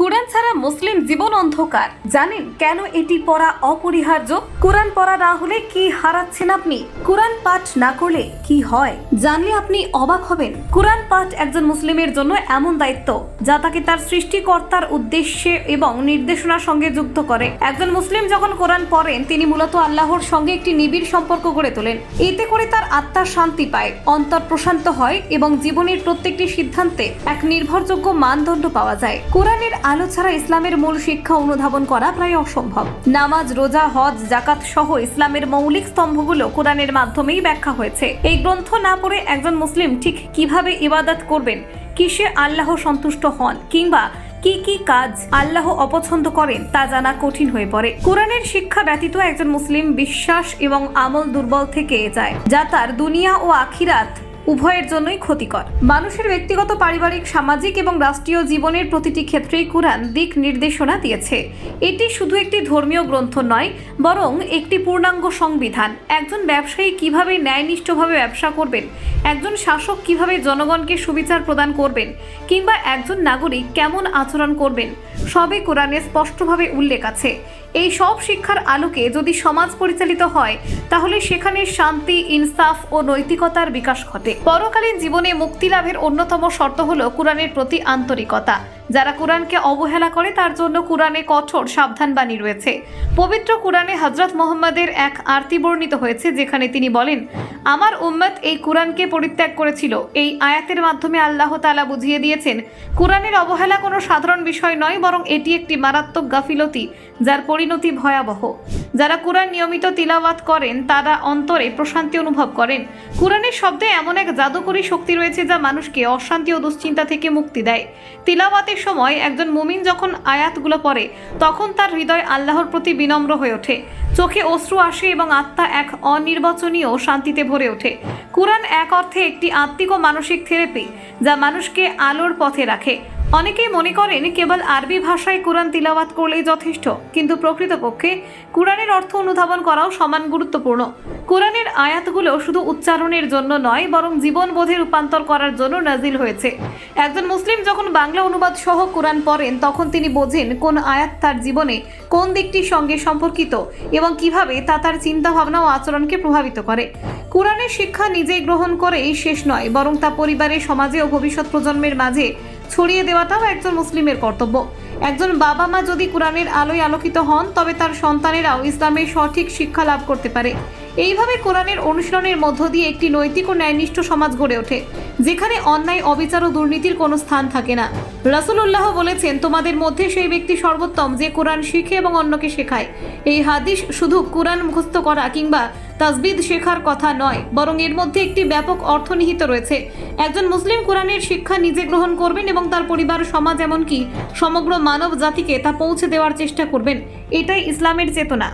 কোরআন ছাড়া মুসলিম জীবন অন্ধকার। জানেন কেন এটি পড়া অপরিহার্য? কোরআন পড়া না হলে কি হারাচ্ছেন আপনি? কোরআন পাঠ না করলে কি হয়? জানলে আপনি অবাক হবেন। কোরআন পাঠ একজন মুসলিমের জন্য এমন দায়িত্ব, যা তাকে তার সৃষ্টিকর্তার উদ্দেশ্যে এবং নির্দেশনার সঙ্গে যুক্ত করে। একজন মুসলিম যখন কোরআন পড়েন, তিনি মূলত আল্লাহর সঙ্গে একটি নিবিড় সম্পর্ক গড়ে তোলেন। এতে করে তার আত্মার শান্তি পায়, অন্তর প্রশান্ত হয় এবং জীবনের প্রত্যেকটি সিদ্ধান্তে এক নির্ভরযোগ্য মানদণ্ড পাওয়া যায়। কোরআনের আলো ছাড়া ইসলামের মূল শিক্ষা অনুধাবন করা প্রায় অসম্ভব। নামাজ, রোজা, হজ জাকাত সহ ইসলামের মৌলিক স্তম্ভগুলো কোরআনের মাধ্যমেই ব্যাখ্যা হয়েছে। এই গ্রন্থ না পড়ে একজন মুসলিম ঠিক কীভাবে ইবাদত করবেন? কিসে আল্লাহ সন্তুষ্ট হন? কিংবা কি কি কাজ আল্লাহ অপছন্দ করেন তা জানা কঠিন হয়ে পড়ে। কোরআনের শিক্ষা ব্যতীত একজন মুসলিম বিশ্বাস এবং আমল দুর্বল থেকে যায়, যা তার দুনিয়া ও আখিরাত উভয়ের জন্যই ক্ষতিকর। মানুষের ব্যক্তিগত, পারিবারিক, সামাজিক এবং রাষ্ট্রীয় জীবনের প্রতিটি ক্ষেত্রেই কোরআন দিক নির্দেশনা দিয়েছে। এটি শুধু একটি ধর্মীয় গ্রন্থ নয়, বরং একটি পূর্ণাঙ্গ সংবিধান। একজন ব্যবসায়ী কীভাবে ন্যায়নিষ্ঠভাবে ব্যবসা করবেন? একজন শাসক কীভাবে জনগণকে সুবিচার প্রদান করবেন? কিংবা একজন নাগরিক কেমন আচরণ করবেন? সবে কোরআনে স্পষ্টভাবে উল্লেখ আছে। এই সব শিক্ষার আলোকে যদি সমাজ পরিচালিত হয়, তাহলে সেখানে শান্তি, ইনসাফ ও নৈতিকতার বিকাশ ঘটে। পরকালীন জীবনে মুক্তি লাভের অন্যতম শর্ত হল কোরআনের প্রতি আন্তরিকতা। যারা কোরআনকে অবহেলা করে, তার জন্য কোরআনে কঠোর সাবধানবাণী রয়েছে। পবিত্র কোরআনে হজরত মোহাম্মদের এক আরতি বর্ণিত হয়েছে, যেখানে তিনি বলেন, আমার উম্মত এই কোরআনকে পরিত্যাগ করেছিল। এই আয়াতের মাধ্যমে আল্লাহ তালা বুঝিয়ে দিয়েছেন, কোরআনের অবহেলা কোনো সাধারণ বিষয় নয়, বরং এটি একটি মারাত্মক গাফিলতি, যার পরিণতি ভয়াবহ। যারা কোরআন নিয়মিত তিলাওয়াত করেন, তারা অন্তরে প্রশান্তি অনুভব করেন। কোরআনের শব্দে এমন এক জাদুকরী শক্তি রয়েছে যা মানুষকে অশান্তি ও দুশ্চিন্তা থেকে মুক্তি দেয়। তিলাওয়াতের সময় একজন মুমিন যখন আয়াতগুলো পড়ে, তখন তার হৃদয় আল্লাহর প্রতি বিনম্র হয়ে ওঠে। চোখে অশ্রু আসে এবং আত্মা এক অনির্বাচনীয় শান্তিতে ভরে ওঠে। কোরআন এক অর্থে একটি আত্মিক ও মানসিক থেরাপি, যা মানুষকে আলোর পথে রাখে। অনেকেই মনে করেন কেবল আরবি ভাষায় কোরআন তিলাওয়াত করলেই যথেষ্ট, কিন্তু প্রকৃতপক্ষে কোরআনের অর্থ অনুধাবন করাও সমান গুরুত্বপূর্ণ। কোরআনের আয়াতগুলো শুধু উচ্চারণের জন্য নয়, বরং জীবনবোধে রূপান্তর করার জন্য নাজিল হয়েছে। একজন মুসলিম যখন বাংলা অনুবাদ সহ কোরআন পড়েন, তখন তিনি বোঝেন কোন আয়াত তার জীবনে কোন দিকটির সঙ্গে সম্পর্কিত এবং কীভাবে তা তার চিন্তাভাবনা ও আচরণকে প্রভাবিত করে। কোরআনের শিক্ষা নিজেই গ্রহণ করেই শেষ নয়, বরং তা পরিবারে, সমাজে ও ভবিষ্যৎ প্রজন্মের মাঝে ছড়িয়ে দেওয়াটাও একজন মুসলিমের কর্তব্য। একজন বাবা মা যদি কোরআনের আলোয় আলোকিত হন, তবে তার সন্তানেরাও ইসলামের সঠিক শিক্ষা লাভ করতে পারে। এইভাবে কোরআনের অনুশীলনের মধ্য দিয়ে একটি নৈতিক ও ন্যায়নিষ্ঠ সমাজ গড়ে ওঠে, যেখানে অন্যায়, অবিচার ও দুর্নীতির কোনো স্থান থাকে না। রাসূলুল্লাহ বলেছেন, তোমাদের মধ্যে সেই ব্যক্তি সর্বোত্তম যে কোরআন শিখে এবং অন্যকে শেখায়। এই হাদিস শুধু কোরআন মুখস্থ করা কিংবা তাজবিদ শেখার কথা নয়, বরং এর মধ্যে একটি ব্যাপক অর্থ নিহিত রয়েছে। একজন মুসলিম কোরআনের শিক্ষা নিজে গ্রহণ করবেন এবং তার পরিবার, সমাজ এমনকি সমগ্র মানব জাতিকে তা পৌঁছে দেওয়ার চেষ্টা করবেন। এটাই ইসলামের চেতনা।